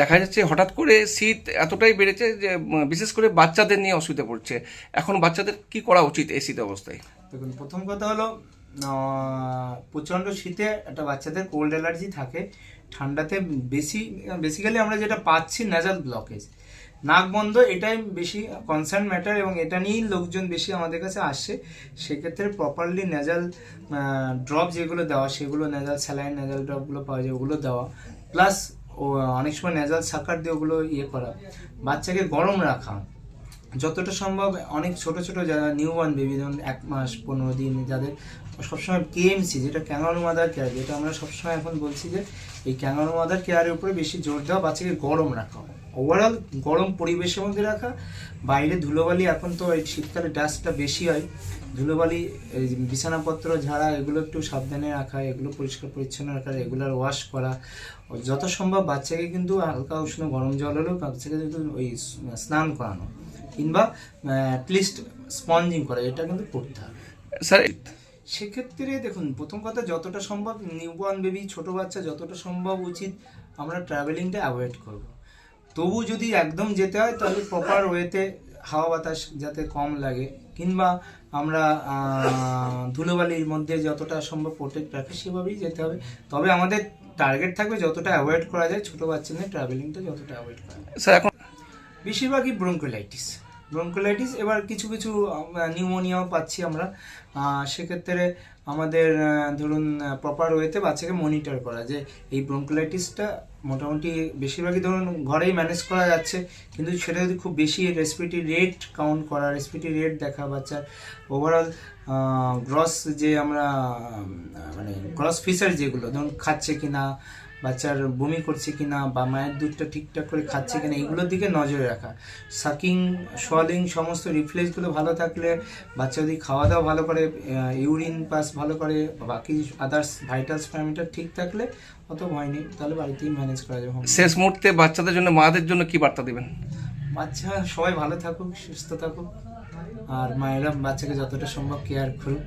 দেখা যাচ্ছে হঠাৎ করে শীত এতটাই বেড়েছে যে বিশেষ করে বাচ্চাদের নিয়ে অসুবিধা পড়ছে। এখন বাচ্চাদের কি করা উচিত এই শীত অবস্থায়? দেখুন, প্রথম কথা হলো প্রচণ্ড শীতে একটা বাচ্চাদের কোল্ড অ্যালার্জি থাকে। ঠান্ডাতে বেশি বেসিক্যালি আমরা যেটা পাচ্ছি নাজাল ব্লকেজ নাক বন্ধ, এটাই বেশি কনসার্ন ম্যাটার এবং এটা নিয়েই লোকজন বেশি আমাদের কাছে আসছে সেক্ষেত্রে প্রপারলি নেজাল ড্রপ যেগুলো দেওয়া, সেগুলো নেজাল স্যালাইন নেজাল ড্রপগুলো পাওয়া যায়, ওগুলো দেওয়া। প্লাস অনেক সময় নেজাল সাকার দিয়ে ওগুলো ইয়ে করা। বাচ্চাকে গরম রাখা। যতটা সম্ভব অনেক ছোট ছোট যারা নিউ বর্ন বেবি ধরুন এক মাস, পনেরো দিন, যাদের সবসময় কেএমসি যেটা ক্যাঙ্গারু মাদার কেয়ার যেটা আমরা সবসময় এখন বলছি যে এই ক্যাঙ্গারু মাদার কেয়ারের উপরে বেশি জোর দেওয়া, বাচ্চাকে গরম রাখা। ওভারঅল গরম পরিবেশের মধ্যে রাখা। বাইরে ধুলোবালি এখন তো এই শীতকালে ডাস্টটা বেশি হয়। ধুলোবালি এই বিছানাপত্র ঝাড়া এগুলো একটু সাবধানে রাখা এগুলো পরিষ্কার পরিচ্ছন্ন রাখা রেগুলার ওয়াশ করা। যত সম্ভব বাচ্চাকে কিন্তু হালকা উষ্ণ গরম জল হলেও বাচ্চাকে কিন্তু ওই স্নান করানো। কিংবা অ্যাটলিস্ট স্পঞ্জিং করা এটা কিন্তু করতে হবে। স্যার সেক্ষেত্রে দেখুন প্রথম কথা যতটা সম্ভব নিউবর্ন বেবি ছোট বাচ্চা যতটা সম্ভব উচিত আমরা ট্রাভেলিংটা অ্যাভয়েড করব। তবু যদি একদম যেতে হয় তাহলে প্রপার ওয়েতে হাওয়া বাতাস যাতে কম লাগে। কিংবা আমরা ধুলোবালির মধ্যে যতটা সম্ভব প্রোটেক্ট রাখি সেভাবেই যেতে হবে। তবে আমাদের টার্গেট থাকবে যতটা অ্যাভয়েড করা যায় ছোটো বাচ্চাদের ট্রাভেলিংটা যতটা অ্যাভয়েড করা যায়। স্যার এখন বেশিরভাগই ব্রঙ্কোলাইটিস ব্রঙ্কোলাইটিস এবার কিছু কিছু নিউমোনিয়াও পাচ্ছি আমরা। সেক্ষেত্রে আমাদের ধরুন প্রপার ওয়েতে বাচ্চাকে মনিটর করা যে এই ব্রঙ্কোলাইটিসটা মোটামুটি বেশিরভাগই ধরুন ঘরেই ম্যানেজ করা যাচ্ছে, কিন্তু সেটা যদি খুব বেশি রেসপিটি রেট কাউন্ট করা রেসপিটি রেট দেখা বাচ্চার ওভারঅল গ্রস যে আমরা মানে গ্রস ফিচার যেগুলো, ধরুন খাচ্ছে কিনা বাচ্চার বমি করছে কিনা বা মায়ের দুধটা ঠিকঠাক করে খাচ্ছে কিনা এগুলোর দিকে নজরে রাখা। সাকিং সোয়ালিং সমস্ত রিফ্লেক্সগুলো ভালো থাকলে বাচ্চা যদি খাওয়া দাওয়া ভালো করে ইউরিন পাস ভালো করে বাকি আদার্স ভাইটালস প্যারামিটার ঠিক থাকলে অত ভয় নেই তাহলে বাড়িতেই ম্যানেজ করা যাবে। শেষ মুহূর্তে বাচ্চাদের জন্য মাদের জন্য কি বার্তা দেবেন? বাচ্চা সবাই ভালো থাকুক সুস্থ থাকুক আর মায়েরা বাচ্চাকে যতটা সম্ভব কেয়ার করুক।